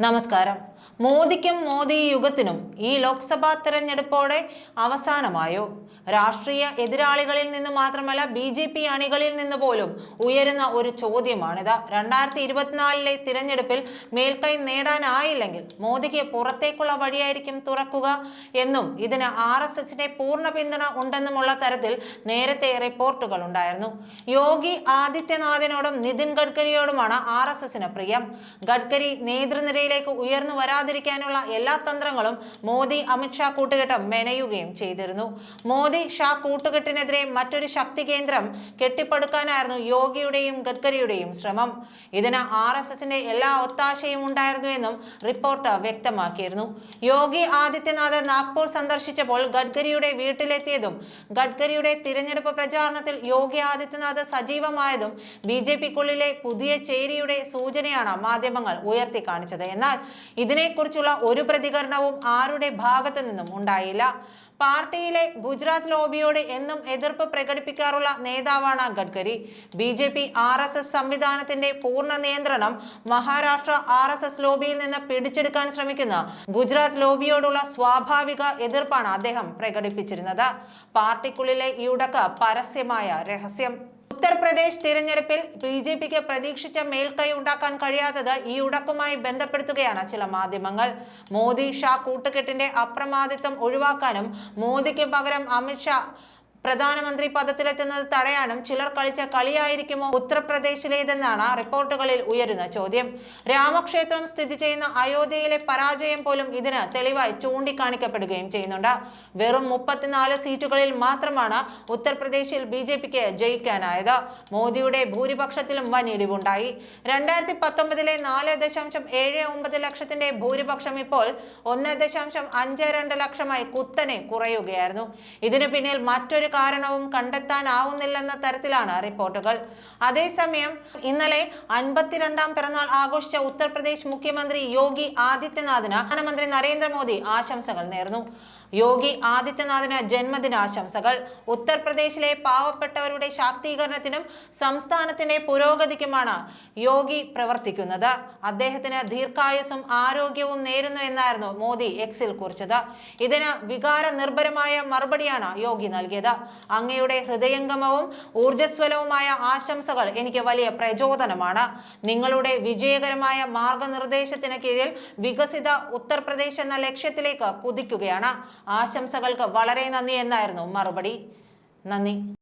നമസ്കാരം മോദിക്കും മോദി യുഗത്തിനും ഈ ലോക്സഭാ തെരഞ്ഞെടുപ്പോടെ അവസാനമായോ? രാഷ്ട്രീയ എതിരാളികളിൽ നിന്ന് മാത്രമല്ല ബി ജെ പി അണികളിൽ നിന്ന് പോലും ഉയരുന്ന ഒരു ചോദ്യമാണിത്. രണ്ടായിരത്തി ഇരുപത്തിനാലിലെ തിരഞ്ഞെടുപ്പിൽ മേൽക്കൈ നേടാനായില്ലെങ്കിൽ മോദിക്ക് പുറത്തേക്കുള്ള വഴിയായിരിക്കും തുറക്കുക എന്നും ഇതിന് ആർ എസ് എസിന്റെ പൂർണ പിന്തുണ ഉണ്ടെന്നുമുള്ള തരത്തിൽ നേരത്തെ റിപ്പോർട്ടുകൾ ഉണ്ടായിരുന്നു. യോഗി ആദിത്യനാഥിനോടും നിതിൻ ഗഡ്കരിയോടുമാണ് ആർ എസ് എസിന് പ്രിയം. ഗഡ്കരി നേതൃനിരയിലേക്ക് ഉയർന്നു വരാതിരിക്കാനുള്ള എല്ലാ തന്ത്രങ്ങളും മോദി അമിത്ഷാ കൂട്ടുകെട്ട് മെനയുകയും ചെയ്തിരുന്നു. മോദി ഷാ കൂട്ടുകെട്ടിനെതിരെ മറ്റൊരു ശക്തി കേന്ദ്രം കെട്ടിപ്പടുക്കാനായിരുന്നു യോഗിയുടെയും ഗഡ്കരിയുടെയും ശ്രമം. ഇതിന് ആർ എസ് എസിന്റെ എല്ലാ ഒത്താശയും ഉണ്ടായിരുന്നു എന്നും റിപ്പോർട്ട് വ്യക്തമാക്കിയിരുന്നു. യോഗി ആദിത്യനാഥ് നാഗ്പൂർ സന്ദർശിച്ചപ്പോൾ ഗഡ്കരിയുടെ വീട്ടിലെത്തിയതും ഗഡ്കരിയുടെ തിരഞ്ഞെടുപ്പ് പ്രചാരണത്തിൽ യോഗി ആദിത്യനാഥ് സജീവമായതും ബി ജെ പിക്കുള്ളിലെ പുതിയ ചേരിയുടെ സൂചനയാണ് മാധ്യമങ്ങൾ ഉയർത്തി കാണിച്ചത് എന്നാൽ ഇതിനെക്കുറിച്ചുള്ള ഒരു പ്രതികരണവും ആരുടെ ഭാഗത്തു നിന്നും ഉണ്ടായില്ല. പാർട്ടിയിലെ ഗുജറാത്ത് ലോബിയോട് എന്നും എതിർപ്പ് പ്രകടിപ്പിക്കാറുള്ള നേതാവാണ് Gadkari. B J P R S S സംവിധാനത്തിന്റെ പൂർണ നിയന്ത്രണം മഹാരാഷ്ട്ര ആർ എസ് എസ് ലോബിയിൽ നിന്ന് പിടിച്ചെടുക്കാൻ ശ്രമിക്കുന്ന ഗുജറാത്ത് ലോബിയോടുള്ള സ്വാഭാവിക എതിർപ്പാണ് അദ്ദേഹം പ്രകടിപ്പിച്ചിരുന്നത്. പാർട്ടിക്കുള്ളിലെ ഈ ഉടക്ക് പരസ്യമായ രഹസ്യം. ഉത്തർപ്രദേശ് തിരഞ്ഞെടുപ്പിൽ ബി ജെ പിക്ക് പ്രതീക്ഷിച്ച മേൽക്കൈ ഉണ്ടാക്കാൻ കഴിയാത്തത് ഈ ഉടക്കുമായി ബന്ധപ്പെടുത്തുകയാണ് ചില മാധ്യമങ്ങൾ. മോദി ഷാ കൂട്ടുകെട്ടിന്റെ അപ്രമാദിത്വം ഒഴിവാക്കാനും മോദിക്ക് പകരം അമിത്ഷാ പ്രധാനമന്ത്രി പദത്തിലെത്തുന്നത് തടയാനും ചിലർ കളിച്ച കളിയായിരിക്കുമോ ഉത്തർപ്രദേശിലേതെന്നാണ് റിപ്പോർട്ടുകളിൽ ഉയരുന്ന ചോദ്യം. രാമക്ഷേത്രം സ്ഥിതി ചെയ്യുന്ന അയോധ്യയിലെ പരാജയം പോലും ഇതിന് തെളിവായി ചൂണ്ടിക്കാണിക്കപ്പെടുകയും ചെയ്യുന്നുണ്ട്. വെറും മുപ്പത്തിനാല് സീറ്റുകളിൽ മാത്രമാണ് ഉത്തർപ്രദേശിൽ ബി ജെ പിക്ക് ജയിക്കാനായത്. മോദിയുടെ ഭൂരിപക്ഷത്തിലും വൻ ഇടിവുണ്ടായി. രണ്ടായിരത്തി പത്തൊമ്പതിലെ നാല് ദശാംശം ഏഴ് ഒമ്പത് ലക്ഷത്തിന്റെ ഭൂരിപക്ഷം ഇപ്പോൾ ഒന്ന് ദശാംശം അഞ്ച് രണ്ട് ലക്ഷമായി കുത്തനെ കുറയുകയായിരുന്നു. ഇതിന് പിന്നിൽ മറ്റൊരു കാരണവും കണ്ടെത്താനാവുന്നില്ലെന്ന തരത്തിലാണ് റിപ്പോർട്ടുകൾ. അതേസമയം ഇന്നലെ അൻപത്തിരണ്ടാം പിറന്നാൾ ആഘോഷിച്ച ഉത്തർപ്രദേശ് മുഖ്യമന്ത്രി യോഗി ആദിത്യനാഥിന് പ്രധാനമന്ത്രി നരേന്ദ്രമോദി ആശംസകൾ നേർന്നു. യോഗി ആദിത്യനാഥിന് ജന്മദിനാശംസകൾ. ഉത്തർപ്രദേശിലെ പാവപ്പെട്ടവരുടെ ശാക്തീകരണത്തിനും സംസ്ഥാനത്തിന്റെ പുരോഗതിക്കുമാണ് യോഗി പ്രവർത്തിക്കുന്നത്. അദ്ദേഹത്തിന് ദീർഘായുസും ആരോഗ്യവും നേരുന്നു എന്നായിരുന്നു മോദി എക്സിൽ കുറിച്ചത്. ഇതിന് വികാര നിർഭരമായ മറുപടിയാണ് യോഗി നൽകിയത്. അങ്ങയുടെ ഹൃദയംഗമവും ഊർജസ്വലവുമായ ആശംസകൾ എനിക്ക് വലിയ പ്രചോദനമാണ്. നിങ്ങളുടെ വിജയകരമായ മാർഗനിർദ്ദേശത്തിന് കീഴിൽ വികസിത ഉത്തർപ്രദേശ് എന്ന ലക്ഷ്യത്തിലേക്ക് കുതിക്കുകയാണ്. ആശംസകൾക്ക് വളരെ നന്ദി എന്നായിരുന്നു. മറുപടി നന്ദി.